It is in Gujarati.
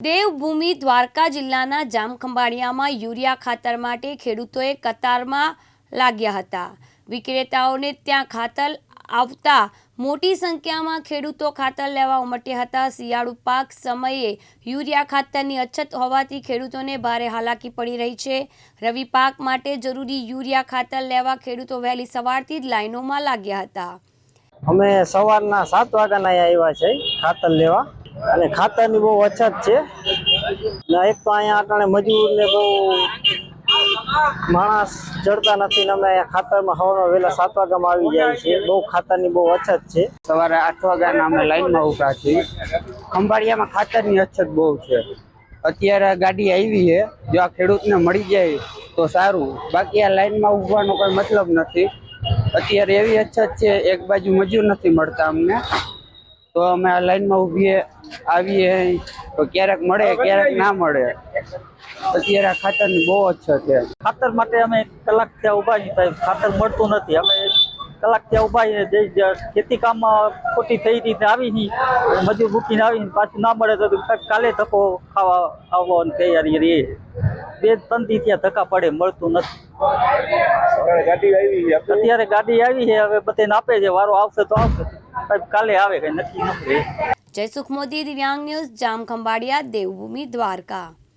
દેવભૂમિ દ્વારકા જિલ્લાના જામખંભાળિયામાં યુરિયા ખાતર માટે ખેડૂતોએ કતારમાં લાગ્યા હતા. વિક્રેતાઓને ત્યાં ખાતર આવતા મોટી સંખ્યામાં ખેડૂતો ખાતર લેવા ઉમટ્યા હતા. શિયાળુ પાક સમયે યુરિયા ખાતરની અછત હોવાથી ખેડૂતોને ભારે હાલાકી પડી રહી છે. રવિ પાક માટે જરૂરી યુરિયા ખાતર લેવા ખેડૂતો વહેલી સવારથી જ લાઈનોમાં લાગ્યા હતા. અમે સવારના સાત વાગ્યાના આવ્યા છે ખાતર લેવા. અને ખાતરની બહુ અછત છે. ને એક તો અહીંયા મજૂર મજૂરને બહુ માણસ ચડતા નથી ને અમે અહીંયા ખાતરમાં હવામાં વહેલા સાત વાગ્યામાં આવી જાય છે. બહુ ખાતરની બહુ અછત છે. સવારે આઠ વાગ્યાના અમે લાઈનમાં ઊભા છીએ. ખંભાળિયામાં ખાતરની અછત બહુ છે. અત્યારે ગાડી આવી છે. જો આ ખેડૂતને મળી જાય તો સારું. બાકી આ લાઈનમાં ઉભવાનો કોઈ મતલબ નથી. અત્યારે એવી અછત છે, એક બાજુ મજૂર નથી મળતા અમને. તો અમે આ લાઈનમાં ઊભીએ આવીએ તો ક્યારેક મળે ક્યારેક ના મળે. અત્યારે ખાતરની બહુ અછત છે. ખાતર માટે અમે કલાક ત્યાં ઊભા છીએ ખાતર મળતું નથી. અમે કલાક ત્યાં ઊભા છીએ ખેતી કામમાં ખોટી થઈ રીતે આવી છીએ મજૂર મૂકીને આવી પાછું ના મળે તો કાલે ધક્કો ખાવા આવવાની તૈયારી રહી. બે ત્રણ દી ત્યાં ધક્કા પડે મળતું નથી. અત્યારે ગાડી આવી છે હવે બધાને આપે છે વારો આવશે તો આવશે. સાહેબ કાલે આવે કઈ નક્કી નથી. જયસુખ મોદી દિવ્યાંગ ન્યૂઝ જામખંભાળિયા દેવભૂમિ દ્વારકા.